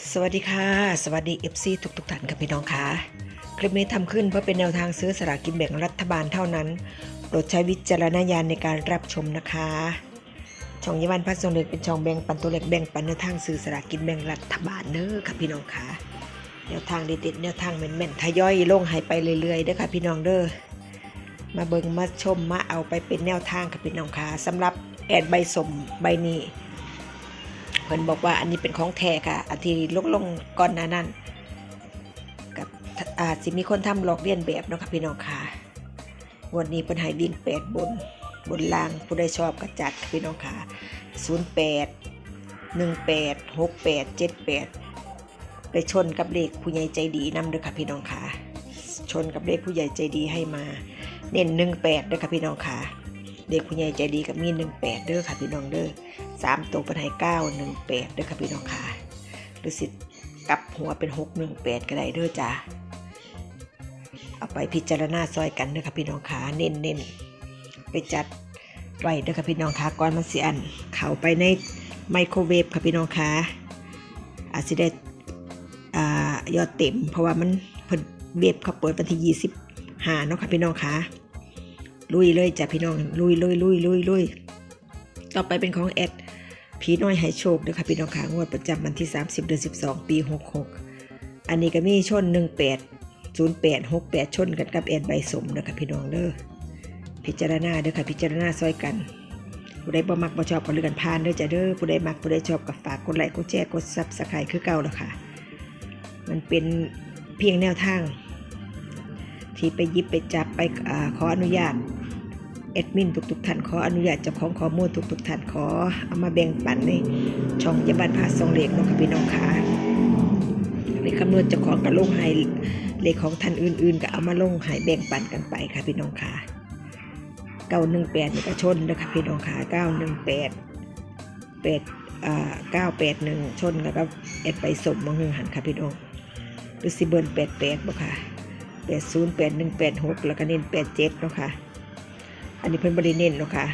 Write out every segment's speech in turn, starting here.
สวัสดีค่ะ สวัสดี FC ทุกทุกๆท่านค่ะพี่น้องค่ะ คลิปนี้ทำขึ้นเพื่อเป็นแนวทางซื้อสลากกินแบ่งรัฐบาลเท่านั้น โปรดใช้วิจารณญาณในการรับชมนะคะ ช่องยวันพัฒน์ทรงเล็กเป็นช่องแบ่งปันตัวเล็กแบ่งปันแนวทางซื้อสลากกินแบ่งรัฐบาลเด้อค่ะพี่น้องค่ะ แนวทางเด็ดๆแนวทางแม่นๆทยอยลงให้ไปเรื่อยๆเด้อค่ะพี่น้องเด้อ มาเบิงมาชมมาเอาไปเป็นแนวทางค่ะพี่น้องค่ะสำหรับแอดใบสมใบนี้ พิ่นบอกว่าอันนี้เป็นของแท้ค่ะ อันที่ลงลงก่อนหน้านั้นกับอาจสิมีคนทำหลอกเลียนแบบเนาะค่ะพี่น้องค่ะวันนี้เพิ่นให้วิ่งแปดบนบนล่างผู้ใดชอบก็จัดพี่น้องค่ะศูนย์แปดหนึ่งแปดหกแปดเจ็ดแปดไปชนกับเลขผู้ใหญ่ใจดีนำเด้อค่ะพี่น้องค่ะชนกับเลขผู้ใหญ่ใจดีให้มา เน้นหนึ่งแปดเด้อค่ะพี่น้องค่ะ เลขผู้ใหญ่ใจดีกับมีหนึ่งแปดเด้อค่ะพี่น้องเด้อสามตัวเป็นให้เก้าหนึ่งแปดเด้วยค่ะพี่น้องค่ะหรือสิกลับหัวเป็นหกหนึ่งแปดก็ได้เด้อจ้าเอาไปพิจารณาซอยกันเด้อค่ะพี่น้องค่ะเน้นเน้นไปจัดไว้เด้อค่ะพี่น้องค่ะก่อนมันสิอัน เข้าไปในไมโครเวฟค่ะพี่น้องค่ะอาจสิได้อ่ายอดเต็ม เพราะว่ามันเพิ่นเวฟเขาเปิดวันที่ยี่สิบห้าเนาะค่ะพี่น้องค่ะ ลุยเลยจ้ะพี่น้องลุยลุยลุยลุยลุยต่อไปเป็นของแอดผีน้อยให้โชคด้วยค่ะพี่น้องขางวดประจำวันที่ 30 เดือน12 ปี 66 อันนี้ก็มีชน 18 08 68 ชนกันกับแอดใบสมนะคะพี่น้องเด้อพิจารณาเด้อค่ะพิจารณาซอยกัน ผู้ใดบ่มักบ่ชอบก็เลือกันผ่านเด้อจ้ะเด้อผู้ใดมักผู้ใดชอบก็ฝากกดไลค์กดแชร์กดซับสไครต์คือเก่าแล้วค่ะ มันเป็นเพียงแนวทาง ที่ไปยิบไปจับไปอขออนุญาต แอดมินทุกๆท่านขออนุญาตเจ้าของข้อมูลทุกๆท่านขอเอามาแบ่งปันในช่องยาบันพาสองเลขเนาะค่ะพี่น้องค่ะในคำนวณเจ้าของกับลงให้เลขของท่านอื่นๆ ก็เอามาลงให้แบ่งปันกันไปค่ะพี่น้องค่ะเก้าหนึ่งแปดนี่ก็ชนเลยค่ะพี่น้องค่ะเก้าหนึ่งแปดแปดอ่าเก้าแปดหนึ่งชนกับแอดไปสมมองหนึ่งหันค่ะพี่น้องหรือสิเบิร์นแปดแปดบ่ค่ะแปดศูนย์แปดหนึ่งแปดหกแล้วก็เน้นแปดเจ็ดเนาะค่ะ อันนี้เพิ่นบริเน้นเนาะค่ะ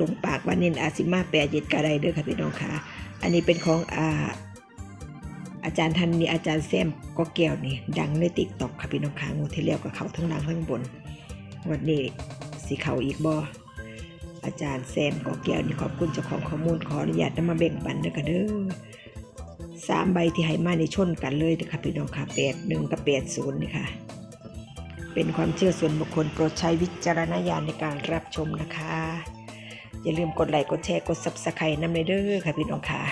ลงปากว่าเน้นอาซิมาแปดเย็ดกะไดเด้อค่ะพี่น้องค่ะ อันนี้เป็นของอาอาจารย์ท่านนี้อาจารย์แซมก็แก้วนี่ดังในติ๊กต็อกค่ะพี่น้องค่ะงูที่เลี้ยวกับเขาทั้งล่างทั้งบนวันนี้สีเขาอีกบออาจารย์แซมก็แก้วนี่ขอบคุณเจ้าของข้อมูลขออนุญาตนำมาแบ่งปันเด้อค่ะเด้อสามใบที่ให้มาในชนกันเลยเด้อค่ะพี่น้องค่ะแปดหนึ่งกับแปดศูนย์นี่ค่ะ เป็นความเชื่อส่วนบุคคลโปรดใช้วิจารณญาณในการรับชมนะคะ อย่าลืมกดไลค์กดแชร์กด subscribe นำเลยเด้อค่ะพี่น้องค่ะ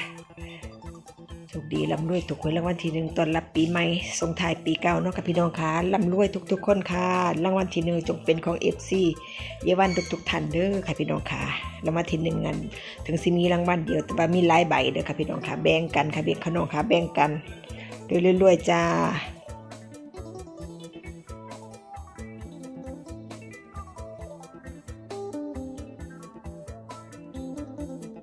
โชคดีร่ำรวยถูกหวยรางวัลที่หนึ่งตอนรับปีใหม่ส่งท้ายปีเก่าเนาะค่ะพี่น้องค่ะร่ำรวยทุก ๆ คนค่ะรางวัลที่หนึ่งจงเป็นของ FC เยาวันทุกๆท่านเด้อค่ะพี่น้องค่ะรางวัลที่หนึ่งเงินถึงสิมีรางวัลเดียวแต่ว่ามีหลายใบเด้อค่ะพี่น้องค่ะแบ่งกันค่ะเบียงขนองค่ะแบ่งกันรวยๆจ้า